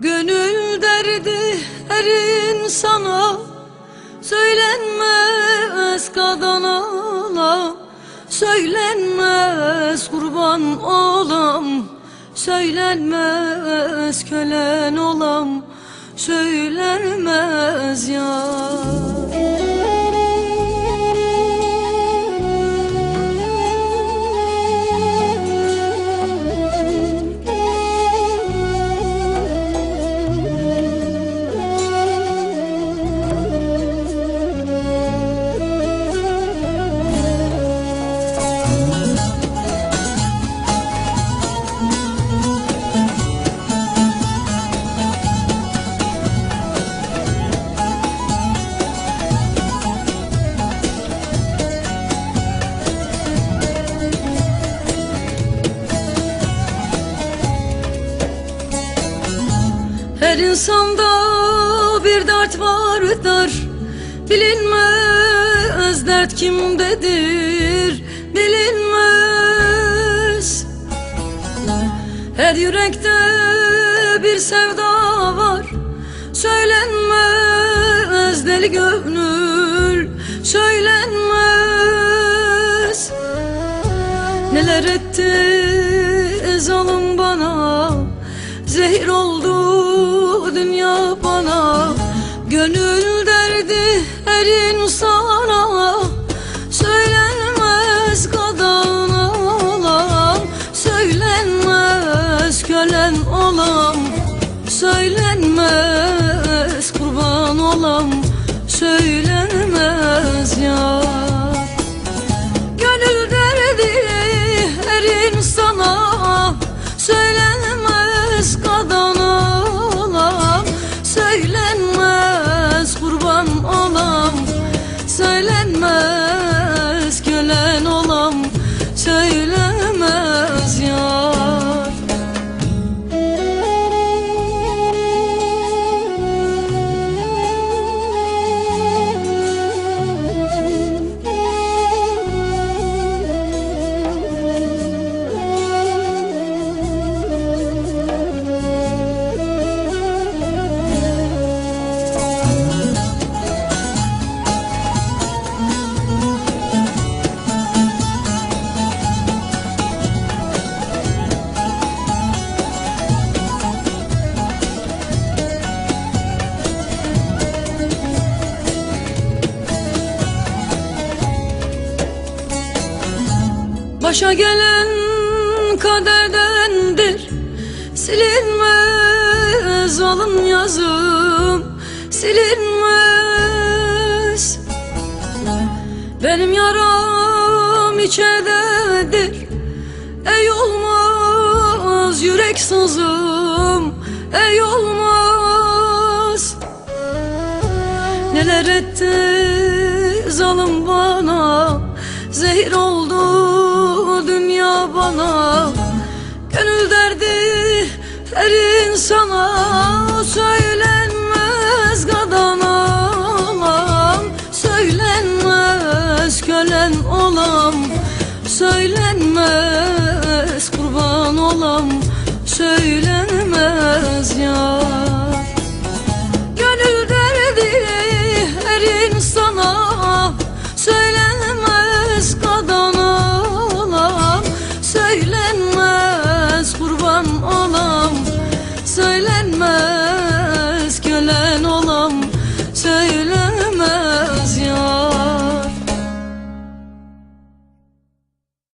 Gönül derdi her insana. Söylenmez kadın olam Söylenmez kurban olam. Söylenmez kölen olam. Söylenmez ya insanda bir dert vardır. Bilinmez dert kimdedir? Bilinmez. Her yürekte bir sevda var. Söylenmez deli gönül. Söylenmez. Neler etti zalim bana? Zehir oldu dünya bana. Gönül derdi her insana. Söylenmez kadın olam. Söylenmez kölen olam. Söylenmez kurban olam. Söylenmez ya Başa gelen kaderdendir. Silinmez alın yazım Silinmez. Benim yaram içerdedir Ey olmaz yürek sızım Ey olmaz. Neler etti zalim bana Zehir oldu bana Gönül derdi her insana Söylenmez